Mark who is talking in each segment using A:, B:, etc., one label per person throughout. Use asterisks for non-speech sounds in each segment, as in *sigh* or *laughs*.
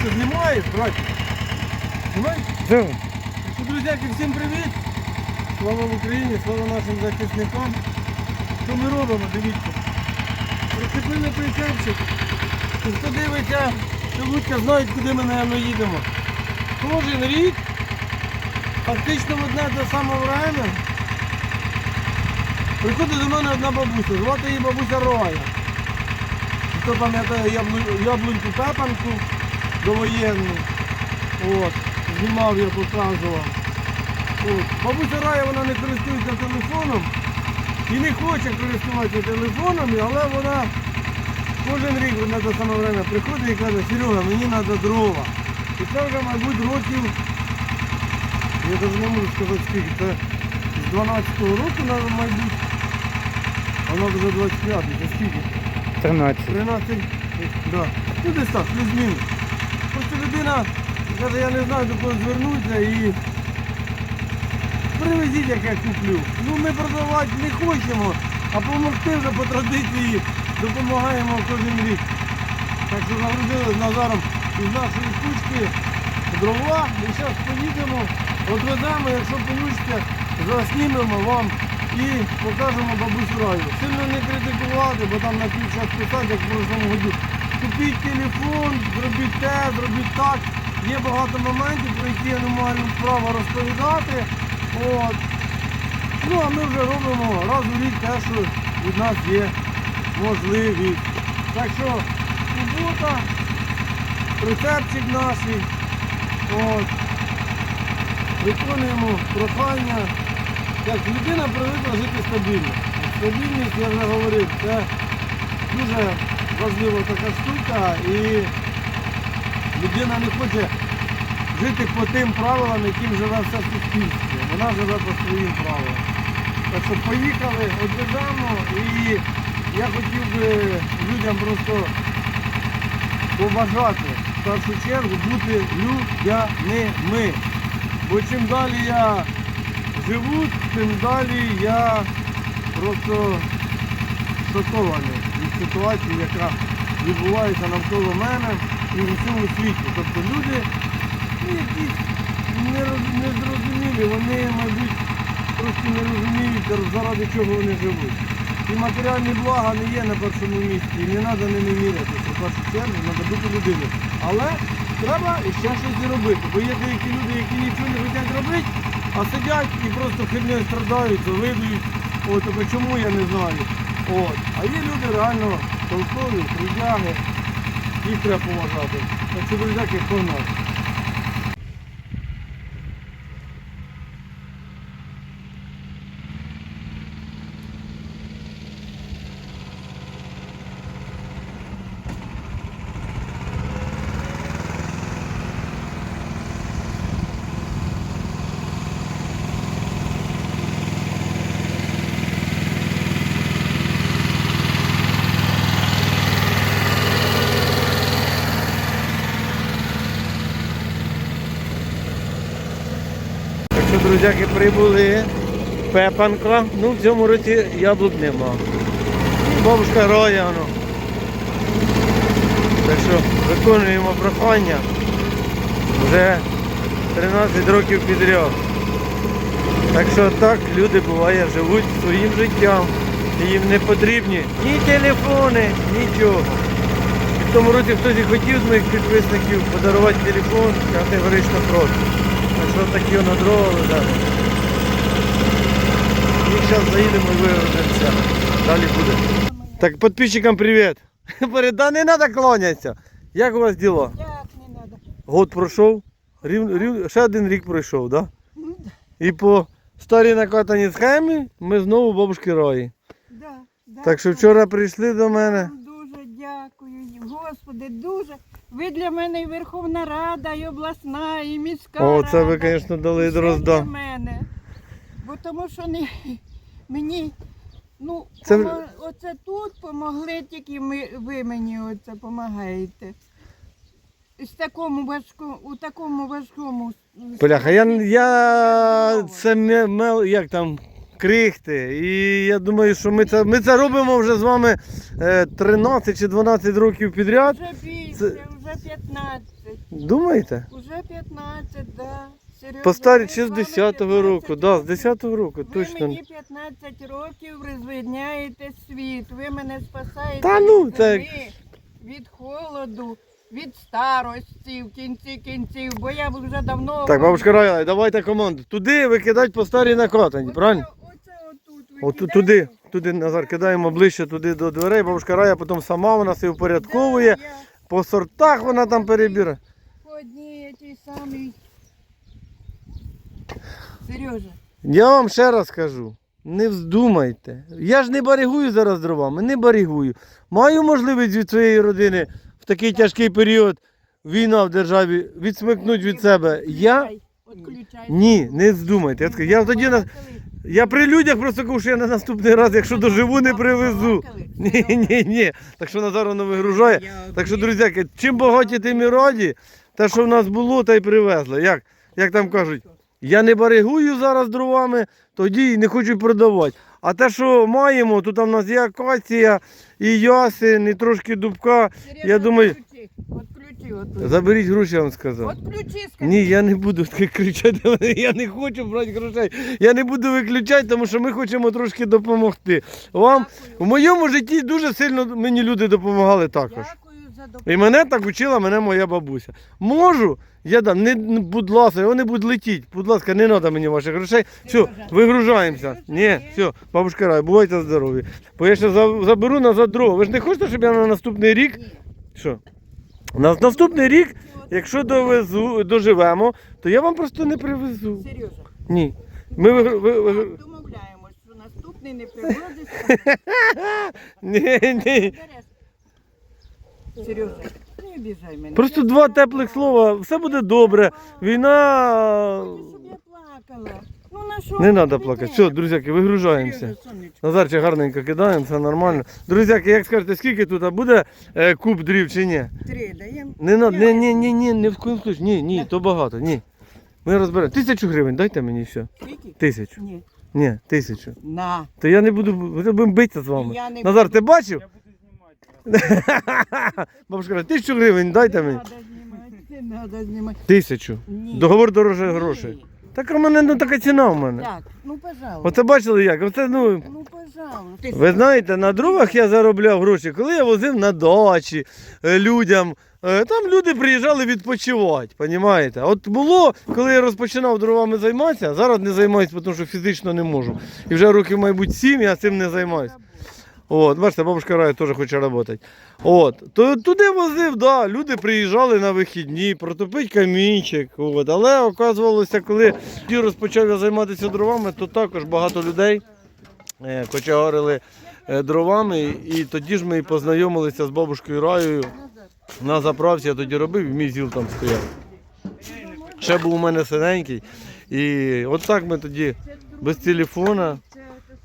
A: що знімаєш, братик? Знімаєш?
B: Да.
A: Що, друзяки, всім привіт! Слава Україні, слава нашим захисникам. Що ми робимо, дивіться. Прицепили прицепчик. Хто дивиться, що Луцька знають, куди ми, напевно, їдемо. Кожен рік, фактично в одне те саме время, приходить до мене одна бабуся, звати її бабуся Роя. Хто пам'ятає яблуньку пепанку довоєнну. От, знімав я, показував. От. Бабуся Рая вона не користується телефоном і не хоче користуватися телефоном, але вона кожен рік на те саме время приходить і каже, Серега, мені треба дрова. І це вже, мабуть, років, я навіть не можу сказати скільки, це з 12-го року, мабуть, вона вже 25, це скільки?
B: 13.
A: 13, да. Ну десь так, плюс-мінус. Просто людина каже, я не знаю до кого звернутися і привезіть, як я куплю. Ну ми продавати не хочемо, а допомогти вже по традиції допомагаємо кожен рік. Так що нагрузили з Назаром із нашої кучки дрова і зараз поїдемо, відведемо, якщо вийде, заснімемо вам і покажемо бабусю раю. Сильно не критикувати, бо там на час писати, як в прошлому году. Купіть телефон, зробіть те, зробіть так. Є багато моментів, про які я не маю права розповідати. От. Ну а ми вже робимо раз у рік те, що від нас є можливість. Так що субота, рецептчик наш. От. Виконуємо прохання. Як людина привикла жити стабільно. Стабільність, я вже говорив, це дуже важлива така штука і людина не хоче жити по тим правилам, яким живе все суспільство. Вона живе по своїм правилам. Так що поїхали, одвеземо і я хотів би людям просто побажати в першу чергу бути людяними. Бо чим далі я живу, тим далі я просто шокований від ситуації, яка відбувається навколо мене і в усьому світі. Тобто люди ну, якісь незрозумілі, вони, мабуть, трошки не розуміють, заради чого вони живуть. І матеріальні блага не є на першому місці, і не треба ними мірятися. В першу чергу треба бути людиною. Але треба ще щось і робити. Бо є деякі люди, які нічого не хочуть робити, а сидять і просто хибнею страдають, завидують. От, чому я не знаю. От. А є люди реально толкові, трудяги, їх треба поважати. Так що, друзяки, хто Так що, друзяки, прибули. Пепанка. Ну, в цьому році яблук нема. Бабушка роя воно. Так що виконуємо прохання вже 13 років підряд. Так що так люди буває живуть своїм життям. І їм не потрібні ні телефони, нічого. І в тому році хтось і хотів з моїх підписників подарувати телефон, категорично проти. Так що такі воно дрова лежать. Зараз заїдемо і вигрузимося. Далі буде. Так, підписчикам привіт. *laughs* Переда не треба клонятися. Як у вас діло?
C: Як не треба.
A: Год пройшов, рів, рів, ще один рік пройшов, так? Да? І по старій накатаній схемі ми знову бабушки рої.
C: да, да.
A: Так що вчора прийшли до мене.
C: Дуже дякую, Господи, дуже. Ви для мене і Верховна Рада, і обласна, і міська
A: О, це ви, звісно, дали дрозда.
C: для мене. Бо тому що не, мені, ну,
A: Це-
C: помо- оце тут помогли тільки ми, ви мені оце допомагаєте. З такому важкому, у такому важкому
A: Бляха, я, я це ме- мел, як там крихти. І я думаю, що ми це, ми це робимо вже з вами е, 13 чи 12 років підряд.
C: Вже більше,
A: Це-
C: вже 15.
A: Думаєте?
C: Уже 15, да. Серйозно,
A: По старі чи з
C: з
A: 10-го року, да, з 10-го року,
C: Ви
A: точно.
C: мені 15 років розвидняєте світ, ви мене спасаєте
A: Та ну,
C: від зими, від холоду, від старості в кінці кінців, бо я вже давно...
A: Так, бабушка Рая, давайте команду. Туди викидати по старій накатані,
C: Оце-
A: правильно?
C: Оце отут
A: От
C: викидаєте.
A: туди, туди Назар, кидаємо ближче туди до дверей. Бабушка Рая потім сама вона все.
C: Да, я
A: По сортах вона там перебирає.
C: по одній тій самій... Сережа,
A: Я вам ще раз кажу, не вздумайте. Я ж не баригую зараз дровами, не баригую. Маю можливість від своєї родини в такий тяжкий період війна в державі відсмикнути від себе. Я ні, не вздумайте. Я, я тоді на я при людях просто кажу, що я на наступний раз, якщо доживу, не привезу. Ні, ні, ні. Так що Назар воно вигружає. Так що, друзяки, чим багаті, тим і раді. Те, що в нас було, та й привезли. Як, як там кажуть, я не баригую зараз дровами, тоді і не хочу продавати. А те, що маємо, то там в нас є акація, і ясен, і трошки дубка. Я думаю-. Заберіть гроші, я вам сказав.
C: Отключи, скажи.
A: Ні, я не буду кричати, я не хочу брати грошей. Я не буду виключати, тому що ми хочемо трошки допомогти. Вам в моєму житті дуже сильно мені люди допомагали також.
C: Дякую за допомогу.
A: І мене так вчила мене моя бабуся. Можу, я дам, не, будь ласка, вони будуть летіти. Будь ласка, не треба мені ваших грошей. Все, вигружаємося. Ні, все, бабушка Рай, бувайте здорові. Бо я ще заберу назад дрова. Ви ж не хочете, щоб я на наступний рік. Що? На наступний рік, якщо довезу, доживемо, то я вам просто не привезу.
C: Сережа,
A: Ні. Ми ви, ви, ви,
C: домовляємось, що наступний не привозиш, *laughs*
A: ні, ні.
C: не обіжай мене.
A: Просто два теплих слова, все буде добре. Війна.
C: Щоб я плакала? Ну на що?
A: Не треба плакати. Все, друзяки, вигружаємося. Назарчик гарненько кидаємо, все нормально. Друзяки, як скажете, скільки тут а буде е, куб дрів чи ні?
C: Три даємо.
A: Не надо, ні, ні, ні, ні, не в коїм случаю. Ні, ні, то багато, ні. Ми розберемо. Тисячу гривень, дайте мені все.
C: Скільки?
A: Тисячу.
C: Ні.
A: Ні, тисячу.
C: На.
A: То я не буду, ми будемо битися з вами.
C: Я не
A: Назар,
C: буду.
A: ти бачив? *laughs* Бабушка каже, тисячу гривень дайте мені.
C: Треба знімати.
A: Тисячу.
C: Ні.
A: Договор дороже грошей. Так у мене ну, така ціна в мене.
C: Так, ну пожалуйста.
A: Оце бачили як? Оце, ну,
C: Ну пожалуйста.
A: ви знаєте, на дровах я заробляв гроші, коли я возив на дачі е, людям. е, Там люди приїжджали відпочивати, розумієте? От було, коли я розпочинав дровами займатися, зараз не займаюся, тому що фізично не можу. І вже років, мабуть, сім я цим не займаюся. От, бачите, бабушка Рая теж хоче працювати. От, то туди возив, да, люди приїжджали на вихідні, протопити камінчик. От, але оказувалося, коли розпочав я займатися дровами, то також багато людей е, кочегарили е, дровами. І тоді ж ми і познайомилися з бабушкою Раєю. На заправці я тоді робив, і мій зіл там стояв. Ще був у мене синенький. І от так ми тоді без телефона.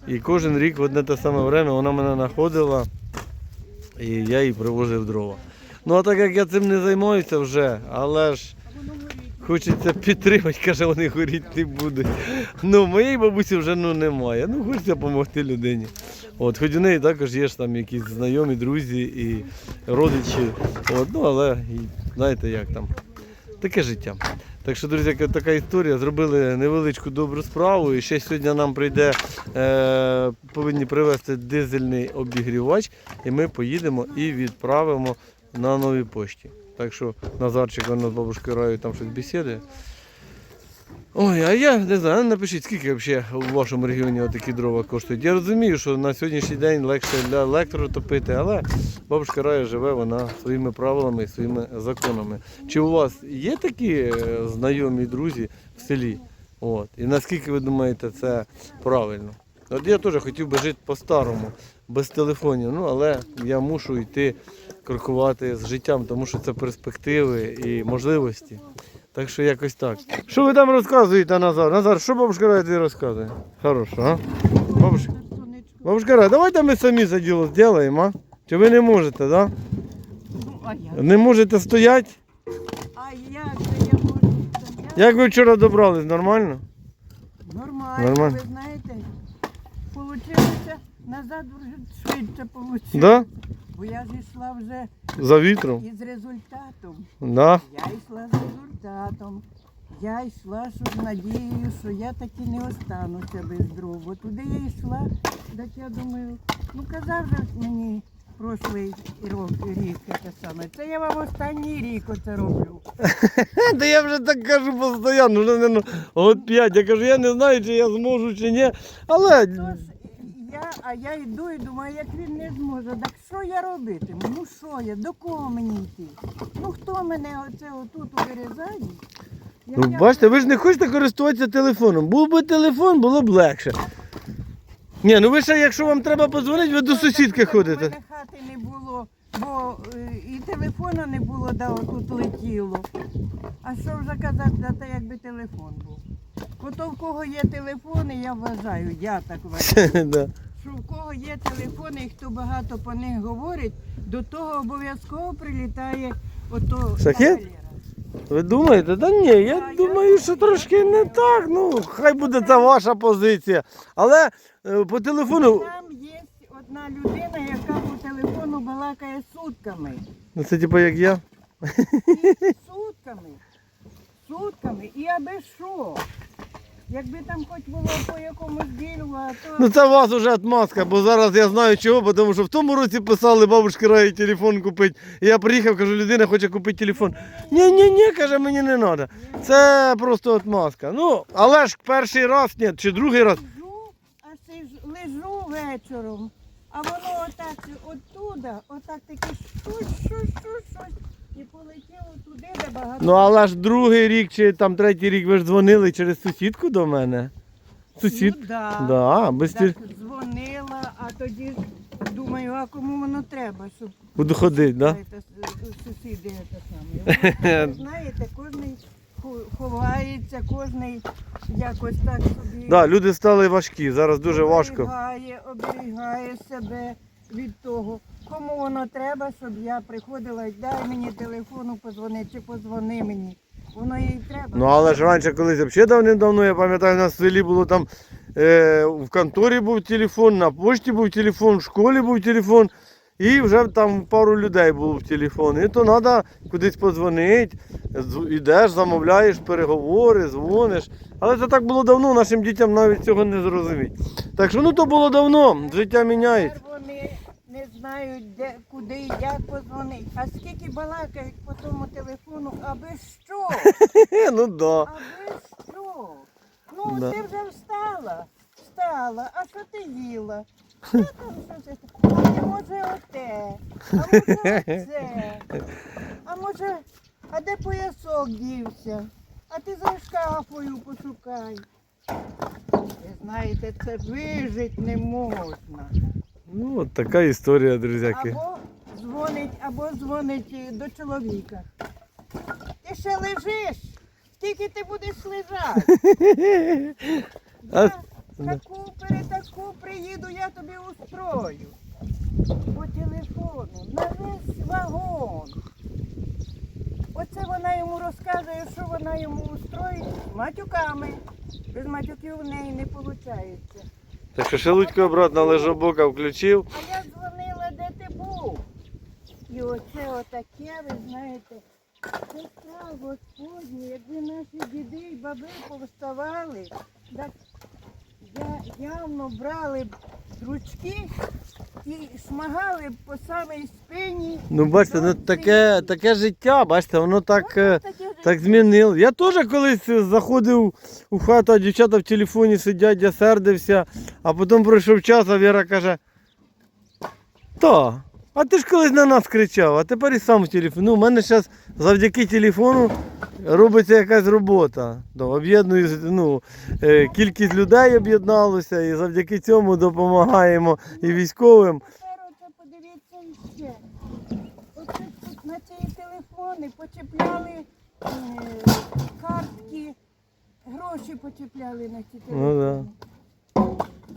A: І кожен рік в одне те саме время вона мене знаходила і я їй привозив дрова. Ну а так як я цим не займаюся вже, але ж хочеться підтримати, каже, вони горіти не будуть. Ну, моєї бабусі вже ну, немає. Ну, хочеться допомогти людині. От, хоч у неї також є ж там якісь знайомі, друзі і родичі. От, ну, але знаєте, як там. Таке життя. Так що, друзі, така історія. Зробили невеличку добру справу. І ще сьогодні нам прийде, е, повинні привезти дизельний обігрівач, і ми поїдемо і відправимо на новій пошті. Так що Назарчик вона з бабушкою Раю там щось бесідує. Ой, а я не знаю, напишіть, скільки взагалі у вашому регіоні такі дрова коштують. Я розумію, що на сьогоднішній день легше для електротопити, але бабушка Рая живе вона своїми правилами і своїми законами. Чи у вас є такі е, знайомі друзі в селі? От. І наскільки ви думаєте, це правильно? От я теж хотів би жити по-старому, без телефонів, ну але я мушу йти крокувати з життям, тому що це перспективи і можливості. Так що якось так. Що ви там розказуєте, Назар? Назар, що бабушка Рая тобі розказує? Хорошо, а? Бабушка, бабушка Рая, давайте ми самі це діло зробимо, а? Чи ви не можете, так? Да? Не можете стояти?
C: А як же я можу стояти?
A: Як ви вчора добрались? Нормально?
C: Нормально,
A: Нормально.
C: ви знаєте, вийшло, назад вже швидше вийшло.
A: Да?
C: Бо я ж йшла вже
A: За вітром.
C: із результатом.
A: Да.
C: Я йшла з результатом. Я йшла з надією, що я таки не остануся без дров. Туди я йшла, так я думаю, ну казав же мені прошлий рік, рік те саме. Це я вам останній рік оце роблю. *laughs*
A: Та я вже так кажу постійно, вже не от п'ять. Я кажу, я не знаю, чи я зможу, чи ні. Але
C: Тож я, а я йду і думаю, як він не зможе, так що я робитиму? Ну що я, до кого мені йти? Ну хто мене оце отут у вирізанні? Як
A: ну, бачите, ви ж не хочете користуватися телефоном. Був би телефон, було б легше. Ні, ну ви ще, якщо вам треба подзвонити, ви до сусідки
C: У
A: ходите.
C: мене хати не було, бо е, і телефона не було, да отут летіло. А що вже казати, да, та якби телефон був. Ото в кого є телефони, я вважаю, я так *laughs* вважаю. Що в кого є телефони і хто багато по них говорить, до того обов'язково прилітає ото
A: Шахет?
C: кавалера.
A: Ви думаєте? Та ні, я
C: я
A: думаю, що трошки не так. Ну, хай буде це ваша позиція. Але е, по телефону.
C: Там є одна людина, яка по телефону балакає сутками.
A: Ну це типу як я.
C: І сутками. Сутками. І аби що. Якби там хоч було по якомусь ділу, а то.
A: Ну це у вас вже отмазка, бо зараз я знаю чого, тому що в тому році писали, бабушки рають телефон купити. І я приїхав, кажу, людина хоче купити телефон. Ні, ні, ні, каже, мені не треба. Це просто отмазка. Ну, але ж перший раз, ні, чи другий раз.
C: Лежу, а сиж- лежу вечором, а воно отак оттуда, отак таке щось, щось, щось, щось. І полетіло туди, де багато.
A: Ну але ж другий рік чи там третій рік ви ж дзвонили через сусідку до мене. Сусід.
C: Ну, да.
A: Да, без
C: Так, дзвонила, а тоді думаю, а кому воно треба, щоб
A: Буду ходити, да?
C: Це, сусіди це саме. *laughs* Ви Знаєте, кожен ховається, кожен якось так собі
A: Да, люди стали важкі, зараз дуже важко.
C: оберігає, оберігає себе від того. Кому воно треба, щоб я приходила дай мені телефону, позвони чи позвони мені. Воно їй треба.
A: Ну але ж раніше колись взагалі давним-давно, я пам'ятаю, на селі було там е, в конторі був телефон, на пошті був телефон, в школі був телефон. І вже там пару людей було в телефон. І то треба кудись подзвонити, ідеш, замовляєш переговори, дзвониш. Але це так було давно, нашим дітям навіть цього не зрозуміти. Так що ну то було давно, життя міняється.
C: Не знають, де, куди і як позвонити. А скільки балакають по тому телефону, аби що? *laughs*
A: ну да.
C: Аби що? Ну,
A: Да.
C: ти вже встала. Встала, а що ти їла? *laughs* Що там щось? А може оте, а може оце, а може, а де поясок дівся? А ти за шкафою пошукай. Ви знаєте, це вижити не можна.
A: Ну от така історія, друзяки.
C: Або дзвонить, або дзвонить е, до чоловіка. Ти ще лежиш? Скільки ти будеш лежати? *laughs* Я таку перетаку приїду, я тобі устрою. По телефону, на весь вагон. Оце вона йому розказує, що вона йому устроїть матюками. Без матюків в неї не виходить.
A: Так що Шелудько обратно лежобока включив.
C: А я дзвонила, де ти був. І оце отаке, ви знаєте, справа Господня, якби наші діди і баби повставали, так явно брали б ручки і шмагали по самій спині.
A: Ну бачите, ну таке, таке життя, бачите, воно так, е, так змінило. Я теж колись заходив у хату, а дівчата в телефоні сидять, я сердився, а потім пройшов час, а Віра каже, та, а ти ж колись на нас кричав, а тепер і сам в телефоні. Ну, у мене зараз завдяки телефону робиться якась робота. Ну, об'єдную, ну, е, кількість людей об'єдналося і завдяки цьому допомагаємо і військовим.
C: Тепер оце подивіться іще. Оце тут на ці телефони почепляли е, картки, гроші почепляли на ці телефони.
A: Ну да.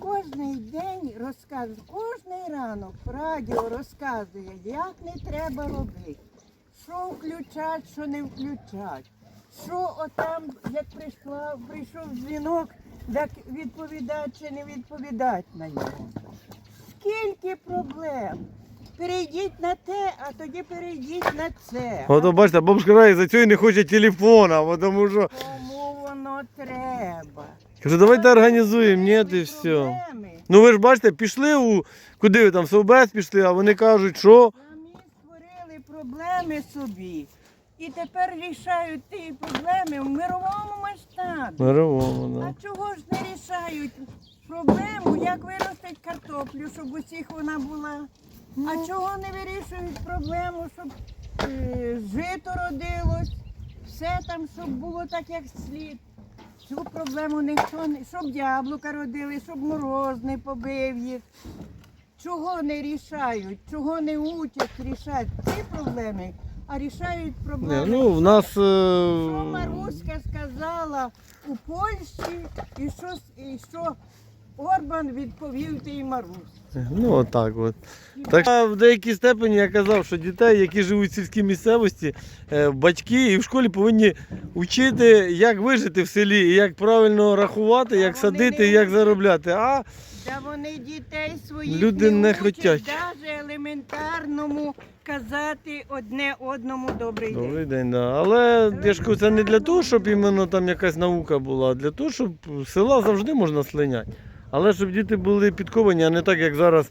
C: Кожний день розказує, кожний ранок радіо розказує, як не треба робити, що включать, що не включать. Що отам, як прийшла, прийшов дзвінок, Так відповідати чи не відповідати на нього. Скільки проблем? Перейдіть на те, а тоді перейдіть на це.
A: Ото бачите, бабушка Рая за цього не хоче телефона, тому що.
C: Кому воно треба?
A: Кажу, давайте організуємо, ні, і все. Ну ви ж бачите, пішли у куди ви там в Совбез пішли, а вони кажуть, що
C: проблеми собі. І тепер рішають ті проблеми в мировому масштабі.
A: Мировому,
C: А чого ж не рішають проблему, як виростить картоплю, щоб усіх вона була? А чого не вирішують проблему, щоб е, жито родилось, все там, щоб було так, як слід. Цю проблему ніхто не, щоб яблука родили, щоб мороз не побив їх. Чого не рішають, чого не учать рішати ці проблеми, а рішають проблеми.
A: ну в нас.
C: Що
A: Е...
C: Маруська сказала у Польщі і що, і що Орбан відповів тій Марусі.
A: Ну отак от. Так що в деякій степені я казав, що дітей, які живуть в сільській місцевості, е, батьки і в школі повинні вчити, як вижити в селі, і як правильно рахувати, як
C: вони
A: садити,
C: не
A: і як заробляти. А
C: Та вони дітей своїх
A: Люди не хотять.
C: навіть елементарному казати одне одному добрий день.
A: Добрий день, да. Але я ж кажу, це не для того, щоб іменно там якась наука була, а для того, щоб села завжди можна слиняти. Але щоб діти були підковані, а не так, як зараз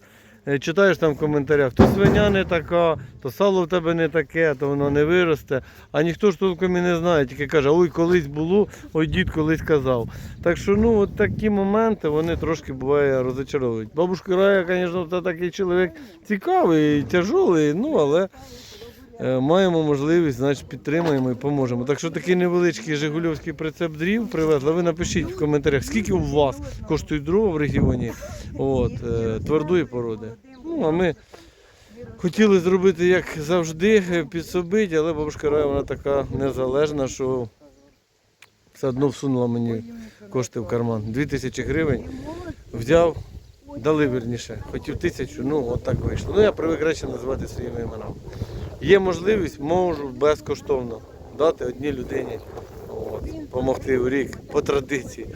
A: читаєш там в коментарях, то свиня не така, то сало в тебе не таке, то воно не виросте. А ніхто ж толком і не знає, тільки каже, ой, колись було, ой, дід колись казав. Так що ну, от такі моменти вони трошки буває розочаровують. Бабушка Рая, звісно, це такий чоловік цікавий, тяжолий, ну але. Е, Маємо можливість, значить підтримаємо і поможемо. Так що такий невеличкий Жигульовський прицеп дрів привезли. Ви напишіть в коментарях, скільки у вас коштують дрова в регіоні от, е, твердої породи. Ну, а ми хотіли зробити, як завжди, е, підсобити, але бабушка Рая вона така незалежна, що все одно всунула мені кошти в карман. Дві тисячі гривень взяв, дали вірніше. Хотів тисячу, ну от так вийшло. Ну я привик речі називати своїми іменами. Є можливість, можу безкоштовно дати одній людині. От, допомогти у рік по традиції,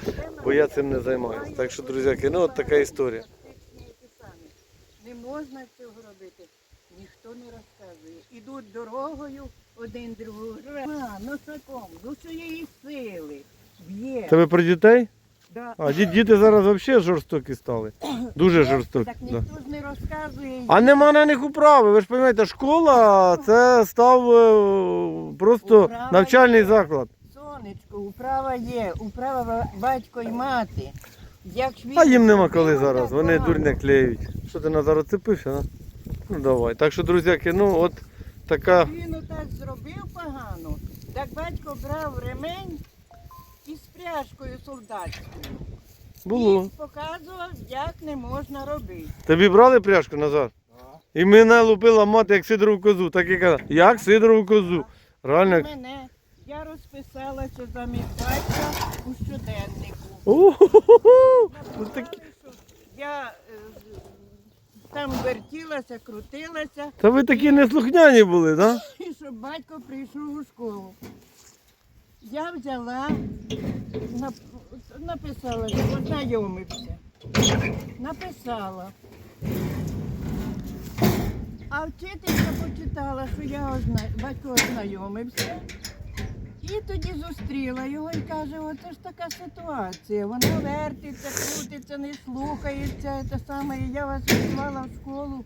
A: бо я цим не займаюся. Так що, друзяки, ну от така історія.
C: Не можна цього робити. Ніхто не розказує. Ідуть дорогою один другого. Носаком, до своєї сили. Б'є.
A: Ви про дітей?
C: Да.
A: А ді- діти зараз взагалі жорстокі стали. Дуже жорстокі.
C: Так
A: Да.
C: ніхто ж не розказує.
A: А нема на них управи. Ви ж розумієте, школа це став е, просто
C: Управа
A: навчальний
C: є.
A: заклад.
C: Сонечко, управа є, управа ба- батько і мати. Як ж
A: А їм нема коли
C: так
A: зараз. Вони
C: погано.
A: дурня клеють. Що ти Назар оцепився? на? Ну давай. Так що, друзяки, ну от така.
C: Він отак зробив погано. Так батько брав ремень із пряжкою солдатською.
A: Було.
C: І показував, як не можна робити.
A: Тобі брали пряжку, Назар? І мене лупила мати як сидорову козу. Так і казала, як сидорову козу. Реально. як-
C: Мене я розписалася замість батька у щоденнику.
A: У-ху-ху-ху. Ну, такі-
C: Написали, що Я е, там вертілася, крутилася,
A: Та ви такі неслухняні були, так? Да?
C: і щоб батько прийшов у школу. Я взяла, нап- написала, що ознайомився. Написала. А вчителька почитала, що я озна... батько ознайомився. І тоді зустріла його і каже, оце ж така ситуація. Воно вертиться, крутиться, не слухається. Те саме, і я вас відсилала в школу,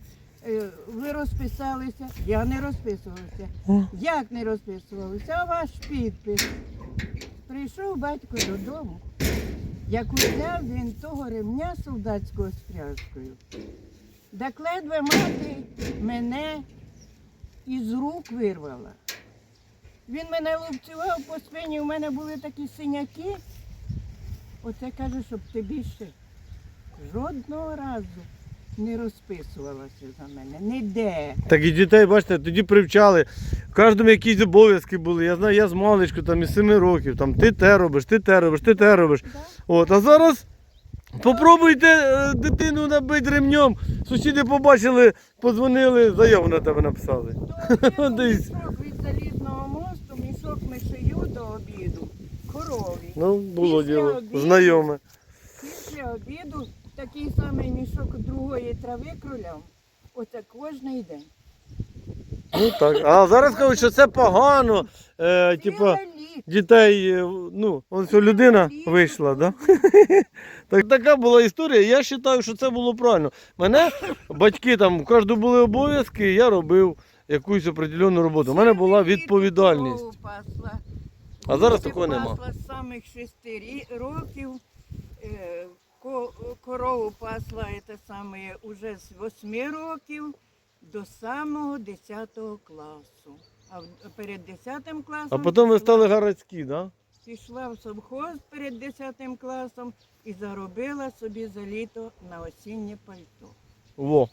C: ви розписалися. Я не розписувалася. Як не розписувалися? А ваш підпис. Прийшов батько додому. Як узяв він того ремня солдатського з пряжкою, так ледве мати мене із рук вирвала. Він мене лупцював по спині, у мене були такі синяки. Оце каже, щоб ти більше жодного разу не розписувалася за мене. Ніде.
A: Так і дітей, бачите, тоді привчали. В кожному якісь обов'язки були. Я знаю, я з маличку, там із 7 років, там ти те робиш, ти те робиш, ти те робиш.
C: Да?
A: От, а зараз попробуйте е, дитину набити ремнем. Сусіди побачили, подзвонили, заяву на тебе написали.
C: То *laughs* мішок від залізного мосту, мішок ми шию до обіду. Корові.
A: Ну, було
C: Після
A: діло.
C: обіду.
A: Знайоме.
C: після обіду такий самий мішок другої трави круляв. Оце кожний день.
A: Ну так. А зараз кажуть, що це погано. Е, типа, дітей, е, ну, ось людина вийшла, да? *laughs* так, така була історія. Я вважаю, що це було правильно. Мене батьки там, у кожного були обов'язки, я робив якусь определенну роботу. У мене була відповідальність. А зараз такого нема.
C: з самих шести рі- років. Е, корову пасла це саме уже з восьми років до самого 10 класу. А перед 10 класом
A: А потім ви стали городські, так? Да?
C: пішла в совхоз перед 10 класом і заробила собі за літо на осіннє пальто.
A: Во.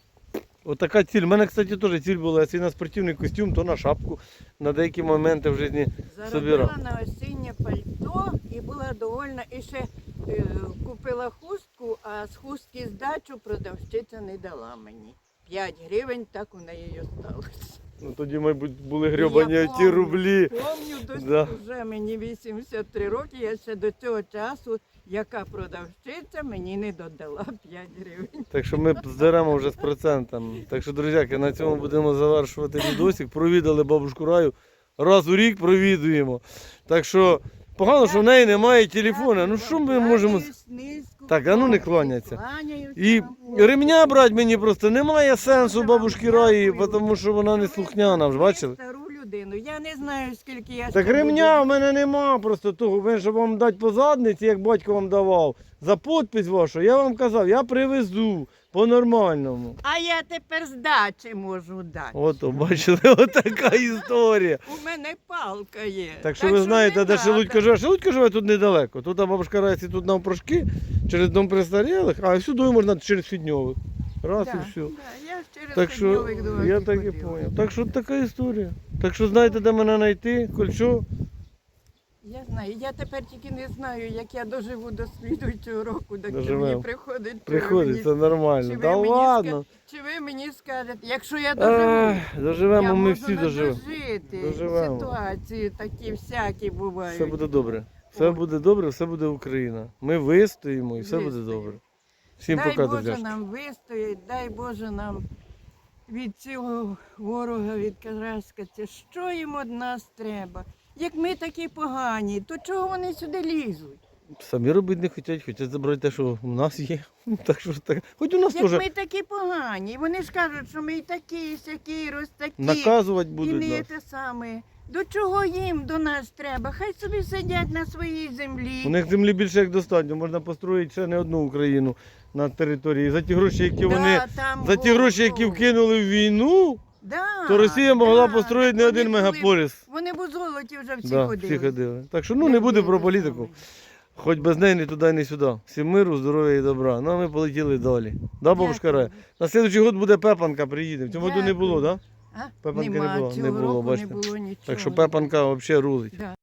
A: Отака ціль. У мене, кстати, теж ціль була. Якщо на спортивний костюм, то на шапку. На деякі моменти в житті.
C: Заробила на осіннє пальто і була довольна. І ще е, купила хустку, а з хустки здачу продавщиця не дала мені. 5 гривень так у неї осталось.
A: Ну тоді, мабуть, були грьобані ті рублі.
C: Помню, до
A: Да.
C: вже мені 83 роки, я ще до цього часу, яка продавщиця мені не додала 5 гривень.
A: Так що ми здеремо вже з процентами. Так що, друзяки, на цьому будемо завершувати відосик. Провідали бабушку раю. Раз у рік провідуємо. Так що погано, що в неї немає телефона. Ну що ми можемо. Так, а ну не кланяться. І ремня брати мені просто немає сенсу бабушки раї, тому що вона не слухняна, ж бачили?
C: Стару людину. Я не знаю, скільки я
A: Так ремня в мене нема просто того. Ви щоб вам дати по задниці, як батько вам давав, за підпись вашу, я вам казав, я привезу по-нормальному.
C: А я тепер здачі можу дати.
A: Ото, бачили, *laughs* отака історія.
C: У мене палка є.
A: Так що ви знаєте,
C: не
A: де
C: надо.
A: Шелудько живе. Шелудько живе тут недалеко. Тут а бабушка Райці тут навпрошки, через дом престарілих, а сюди можна через Фідньових. Раз
C: Да,
A: і все.
C: да, я через
A: Так що
C: до
A: я так і
C: ходила.
A: поняв. Так що така історія. Так що знаєте, де мене знайти, кольчо.
C: Я знаю. Я тепер тільки не знаю, як я доживу до слідуючого року, доки
A: Доживемо.
C: мені приходить. чи ви
A: Приходить,
C: мені-
A: це нормально. Да
C: мені
A: ладно.
C: Чи ви мені скажете, якщо я доживу,
A: Ех, Доживемо,
C: я
A: ми
C: можу
A: всі
C: не
A: доживемо.
C: дожити.
A: Доживемо.
C: Ситуації такі всякі бувають.
A: Все буде добре. Все
C: Ой.
A: буде добре, все буде Україна. Ми вистоїмо і все буде
C: Вистоїмо.
A: добре. Всім
C: дай
A: пока,
C: Боже нам вистоять, дай Боже нам від цього ворога від відкараскатися. Що їм від нас треба? Як ми такі погані, то чого вони сюди лізуть?
A: Самі робити не хочуть, хочуть забрати те, що в нас є. *laughs* Так що ж так. Хоч у нас
C: Як
A: теж
C: ми такі погані, вони ж кажуть, що ми і такі, і сякі, і розтакі,
A: наказувати
C: і
A: будуть
C: не
A: нас.
C: те саме. До чого їм до нас треба? Хай собі сидять на своїй землі.
A: У них землі більше як достатньо. Можна построїти ще не одну Україну на території. За ті гроші, які вони.
C: Там
A: За ті гроші, які вкинули в війну,
C: Да,
A: то Росія могла
C: да,
A: построїти не
C: вони
A: один
C: були-
A: мегаполіс.
C: Вони б у золоті вже всі
A: Да,
C: ходили.
A: всі ходили. Так що ну не
C: Як
A: буде про політику. Хоч без неї ні туди, ні сюди. Всім миру, здоров'я і добра. Ну а ми полетіли далі. Да, бабушка
C: Дякую.
A: Рая? На слідуючий год буде Пепанка, приїде. В цьому году не було, так? Да?
C: А?
A: Пепанки не
C: Нема,
A: було, не
C: цього
A: було,
C: року
A: бачите.
C: не було нічого.
A: Так що Пепанка взагалі рулить.
C: Да.